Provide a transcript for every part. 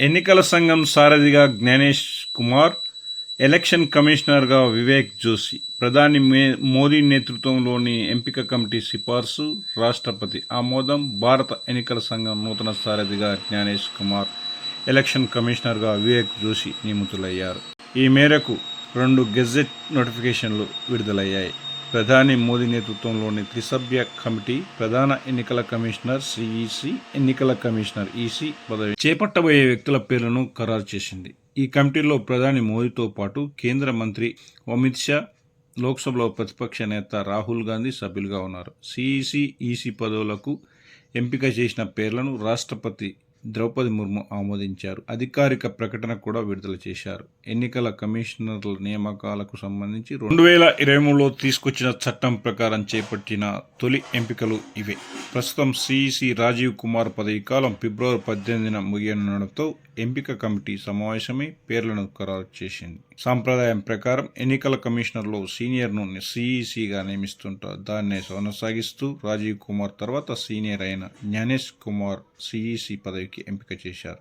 ఎన్నికల సంఘం సారథిగా జ్ఞానేష్ కుమార్ ఎలక్షన్ కమిషనర్గా వివేక్ జోషి ప్రధాని మే- మోదీ నేతృత్వంలోని ఎంపిక కమిటీ సిఫార్సు రాష్ట్రపతి ఆమోదం భారత ఎన్నికల సంఘం నూతన సారథిగా జ్ఞానేష్ కుమార్ ఎలక్షన్ కమిషనర్గా వివేక్ జోషి నియమితులయ్యారు. ఈ మేరకు రెండు గెజెట్ నోటిఫికేషన్లు విడుదలయ్యాయి. ప్రధాని మోదీ నేతృత్వంలోని త్రిసభ్య కమిటీ ప్రధాన ఎన్నికల కమిషనర్ సిఈసి ఎన్నికల కమిషనర్ ఈసీ పదవి చేపట్టబోయే వ్యక్తుల పేర్లను ఖరారు చేసింది. ఈ కమిటీలో ప్రధాని మోదీతో పాటు కేంద్ర మంత్రి అమిత్ షా లోక్సభలో ప్రతిపక్ష నేత రాహుల్ గాంధీ సభ్యులుగా ఉన్నారు. సిఈసి ఈసీ పదవులకు ఎంపిక చేసిన పేర్లను రాష్ట్రపతి ద్రౌపది ముర్ము ఆమోదించారు. అధికారిక ప్రకటన కూడా విడుదల చేశారు. ఎన్నికల కమిషనర్ల నియామకాలకు సంబంధించి రెండు వేల ఇరవై మూడులో తీసుకొచ్చిన చట్టం ప్రకారం చేపట్టిన తొలి ఎంపికలు ఇవే. ప్రస్తుతం సిఈసి రాజీవ్ కుమార్ పదవి కాలం ఫిబ్రవరి పద్దెనిమిదిన ముగియనుండటంతో ఎంపిక కమిటీ సమావేశమై పేర్లను ఖరారు చేసింది. సాంప్రదాయం ప్రకారం ఎన్నికల కమిషనర్లో సీనియర్ను సిఈసిగా నియమిస్తుంటారు దాన్ని కొనసాగిస్తూ రాజీవ్ కుమార్ తర్వాత సీనియర్ అయిన జ్ఞానేష్ కుమార్ సిఈసి పదవికి ఎంపిక చేశారు.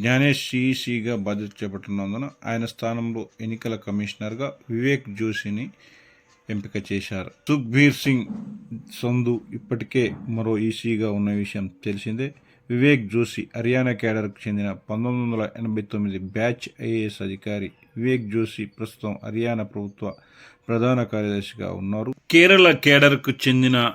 జ్ఞానేష్ సిఈసిగా బాధ్యత చేపట్టినందున ఆయన స్థానంలో ఎన్నికల కమిషనర్గా వివేక్ జోషిని ఎంపిక చేశారు. సుఖ్బీర్ సింగ్ సంధు ఇప్పటికే మరో ఈసీగా ఉన్న విషయం తెలిసిందే. వివేక్ జోషి హర్యానా కేడర్కు చెందిన పంతొమ్మిది వందల ఎనభై తొమ్మిది బ్యాచ్ ఐఏఎస్ అధికారి వివేక్ జోషి ప్రస్తుతం హర్యానా ప్రభుత్వ ప్రధాన కార్యదర్శిగా ఉన్నారు. కేరళ కేడర్కు చెందిన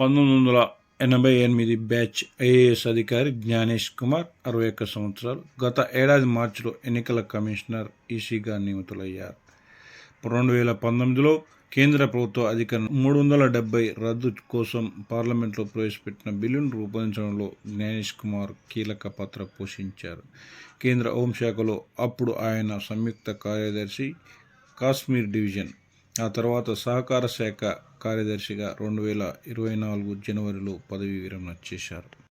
పంతొమ్మిది వందల ఎనభై ఎనిమిది బ్యాచ్ ఐఏఎస్ అధికారి జ్ఞానేష్ కుమార్ అరవై ఒక్క సంవత్సరాలు. గత ఏడాది మార్చిలో ఎన్నికల కమిషనర్ ఈసీగా నియమితులయ్యారు. రెండు వేల పంతొమ్మిదిలో కేంద్ర ప్రభుత్వ అధికారం మూడు వందల డెబ్బై రద్దు కోసం పార్లమెంట్లో ప్రవేశపెట్టిన బిల్లును రూపొందించడంలో జ్ఞానేష్ కుమార్ కీలక పాత్ర పోషించారు. కేంద్ర హోంశాఖలో అప్పుడు ఆయన సంయుక్త కార్యదర్శి కాశ్మీర్ డివిజన్. ఆ తర్వాత సహకార శాఖ కార్యదర్శిగా రెండు వేల ఇరవై నాలుగు జనవరిలో పదవీ విరమణ చేశారు.